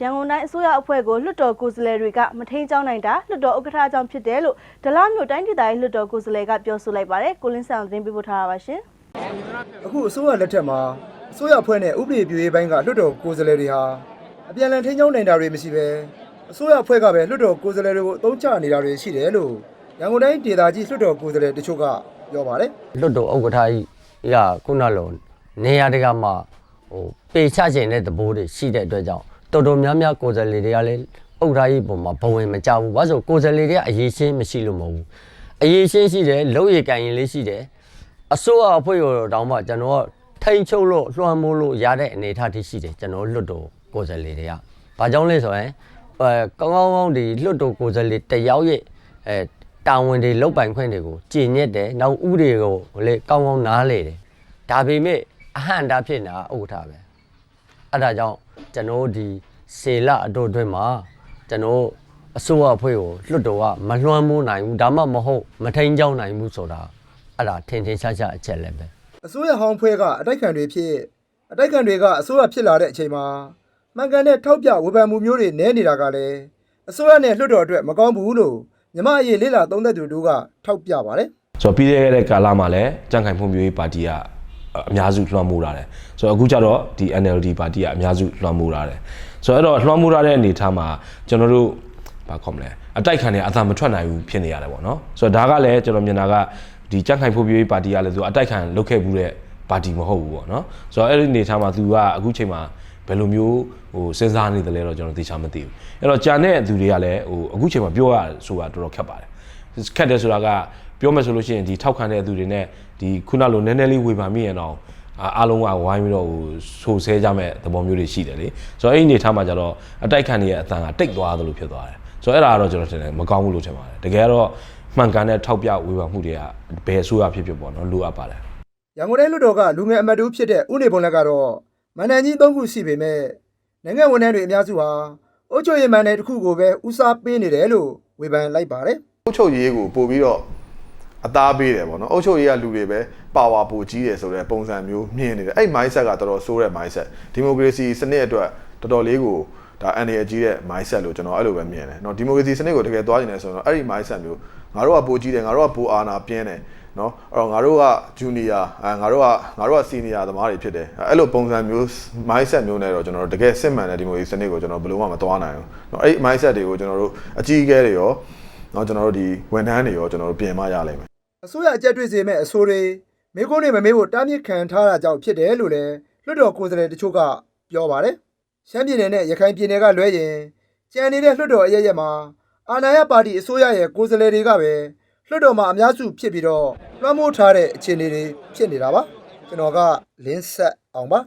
ရန်ကုန်တိုင်းအစိုးရအဖွဲ့ကိုလွှတ်တော်ကိုယ်စားလှယ်တွေကမထိန်ကြောင်းနိုင်တာလွှတ်တော်ဥက္ကဋ္ဌကြောင့်ဖြစ်တယ်လို့ဒလမျိုးတိုင်းဒေသကြီးလွှတ်တော်ကိုယ်စားလှယ်ကပြောဆိုလိုက်ပါတယ်ကိုလင်းဆန်သတင်းပေးပို့ထားတာပါရှင်အခုအစိုးရလက်ထက်မှာအစိုးရအဖွဲ့နဲ့ဥပဒေပြုရေးပိုင်းကလွှတ်တော်ကိုယ်စားလှယ်တွေဟာအပြန်အလှန်ထိန်းချုပ်နိုင်တာတွေမရှိဘဲအစိုးရအဖွဲ့ကပဲလွှတ်တော်ကိုယ်စားလှယ်တွေကိုအသုံးချနေတာတွေရှိတယ်လို့ရန်ကုန်တိုင်းဒေသကြီးလွှတ်တော်ကိုယ်စားလှယ်တချို့ကပြောပါတယ်လွတ်တော်ဥက္ကဋ္ဌကြီးရခုနလိုနေရာတကာမှာဟိုပေချခြင်းတဲ့သဘောတွေရှိတဲ့အတွက်ကြောင့် တော်တော်များများကိုယ်စားလှယ်တွေကလည်းဥက္ကဋ္ဌကြီးပုံမှာဘဝင်မကြဘူးဘာလို့ဆိုကိုယ်စားလှယ်တွေကအရေးရှင်းမရှိလို့မဟုတ်ဘူးအရေးရှင်းရှိတယ်လုံရကန်ရင်လေးရှိတယ်အစိုးရအဖွဲ့ရောတောင်းမှကျွန်တော်ကထိန်ချုပ်လို့လွှမ်းမိုးလို့ရတဲ့အနေအထားที่ရှိတယ်ကျွန်တော်လွတ်တော်ကိုယ်စားလှယ်တွေကဘာကြောင့်လဲဆိုရင်အဲကောင်းကောင်းကောင်းဒီလွတ်တော်ကိုယ်စားလှယ်တယောက်ရဲ့အဲတာဝန်တွေလောက်ပိုင်ခွင့်တွေကိုကြည်ညက်တယ်နောက်ဥပဒေကိုလေကောင်းကောင်းနားလေတယ်ဒါပေမဲ့အဟံတာဖြစ်နေတာဥက္ကဋ္ဌပဲအဲ့ဒါကြောင့် ကျွန်တော်ဒီစေလအတို့အတွင်းမှာကျွန်တော်အစိုးရအဖွဲ့ကိုလွတ်တော်ကမလွှမ်းမိုးနိုင်ဘူးဒါမှမဟုတ်မထိန်ကြောင်းနိုင်ဘူးဆိုတာအဲ့ဒါထင်ထင်ရှားရှားအချက်လည်းပဲအစိုးရဟောင်းဖွဲ့ကအတိုက်ခံတွေဖြစ်အတိုက်ခံတွေကအစိုးရဖြစ်လာတဲ့အချိန်မှာမှန်ကန်တဲ့ထောက်ပြဝေဖန်မှုမျိုးတွေနည်းနေတာကလည်းအစိုးရနဲ့လွှတ်တော်အတွက်မကောင်းဘူးလို့မြမအရေးလေးလာသုံးသက်သူတို့ကထောက်ပြပါတယ်ဆိုတော့ပြီးခဲ့တဲ့ကာလမှာလည်းကြံ့ခိုင်ဖွံ့ဖြိုးရေးပါတီက အများစုလွှမ်းမိုးလာတယ်ဆိုတော့အခုကျတော့ဒီ NLD ပါတီကအများစုလွှမ်းမိုးလာတယ်ဆိုတော့အဲ့တော့လွှမ်းမိုးလာတဲ့အနေအထားမှာကျွန်တော်တို့ဘာခေါ်မလဲအတိုက်ခံတွေအသာမထွက်နိုင်ဘူးဖြစ်နေရတယ်ပေါ့နော်ဆိုတော့ဒါကလည်းကျွန်တော်မြင်တာကဒီကြံ့ခိုင်ဖွံ့ဖြိုးရေးပါတီကလည်းသူအတိုက်ခံလုပ်ခဲ့ဘူးတဲ့ပါတီမဟုတ်ဘူးပေါ့နော်ဆိုတော့အဲ့ဒီအနေအထားမှာသူကအခုချိန်မှာဘယ်လိုမျိုးဟိုစဉ်းစားနေတယ်လဲတော့ကျွန်တော်သိချာမသိဘူးအဲ့တော့ကြာတဲ့သူတွေကလည်းဟိုအခုချိန်မှာပြောရဆိုတာတော်တော်ခက်ပါတယ်ခက်တယ်ဆိုတာက ပြောမယ်ဆိုလို့ရှိရင်ဒီထောက်ခံတဲ့သူတွေနဲ့ဒီခုနလိုနည်းနည်းလေးဝေဖန်မိရင်တော့အာအားလုံးကဝိုင်းပြီးတော့ဟိုဆိုဆဲကြမဲ့သဘောမျိုးတွေရှိတယ်လေဆိုတော့အဲ့ဒီအနေထားမှာကျတော့အတိုက်ခံတွေရဲ့အတန်ကတိတ်သွားသလိုဖြစ်သွားတယ်ဆိုတော့အဲ့ဒါကတော့ကျွန်တော်ထင်တယ်မကောင်းဘူးလို့ထင်ပါတယ်တကယ်တော့မှန်ကန်တဲ့ထောက်ပြဝေဖန်မှုတွေကဘယ်အဆိုးရဖြစ်ဖြစ်ပေါ့နော်လိုအပ်ပါတယ်ရန်ကုန်တိုင်းလွှတ်တော်ကလူငယ်အမတ်တူဖြစ်တဲ့ဦးနေပုံလက်ကတော့မန္တန်ကြီးသုံးခုရှိပေမဲ့နိုင်ငံဝန်ထမ်းတွေအများစုဟာအုပ်ချုပ်ရေးမန်နယ်တစ်ခုကိုပဲဦးစားပေးနေတယ်လို့ဝေဖန်လိုက်ပါတယ်အုပ်ချုပ်ရေးကိုပို့ပြီးတော့ အသားပေးတယ်ပေါ့နော်အုပ်ချုပ်ရေးကလူတွေပဲပါဝါပိုကြီးတယ်ဆိုတဲ့ပုံစံမျိုးမြင်နေတယ်အဲ့ mindset ကတော်တော်ဆိုးတဲ့ mindset ဒီမိုကရေစီစနစ်အတွက်တော်တော်လေးကိုဒါအန်ရကြီးတဲ့ mindset လို့ကျွန်တော်အဲ့လိုပဲမြင်တယ်เนาะဒီမိုကရေစီစနစ်ကိုတကယ်သွားနေတယ်ဆိုတော့အဲ့ဒီ mindset မျိုးငါတို့ကပိုကြီးတယ်ငါတို့ကပိုအာနာပြင်းတယ်เนาะအဲ့တော့ငါတို့က junior အဲငါတို့ကငါတို့က senior သမားတွေဖြစ်တယ်အဲ့လိုပုံစံမျိုး mindset မျိုးနဲ့တော့ကျွန်တော်တို့တကယ်စစ်မှန်တဲ့ဒီမိုကရေစီစနစ်ကိုကျွန်တော်ဘယ်လိုမှမသွားနိုင်ဘူးเนาะအဲ့ဒီ mindset တွေကိုကျွန်တော်တို့အကြီးအကဲတွေရောเนาะကျွန်တော်တို့ဒီဝန်ထမ်းတွေရောကျွန်တော်တို့ပြင်မရလိမ့်မယ် အစိုးရအကြက်တွေ့စေမဲ့အဆိုတွေမိကုန်းတွေမမေးဖို့တားမြစ်ခံထားတာကြောင့်ဖြစ်တယ်လို့လည်းလွှတ်တော်ကိုယ်စားလှယ်တချို့ကပြောပါတယ်ရှမ်းပြည်နယ်နဲ့ရခိုင်ပြည်နယ်ကလွဲရင်ကြံနေတဲ့လွှတ်တော်အရရက်မှာအာဏာရပါတီအစိုးရရဲ့ကိုယ်စားလှယ်တွေကပဲလွှတ်တော်မှာအများစုဖြစ်ပြီးတော့လွှမ်းမိုးထားတဲ့အခြေအနေတွေဖြစ်နေတာပါကျွန်တော်ကလင်းဆက်အောင်ပါ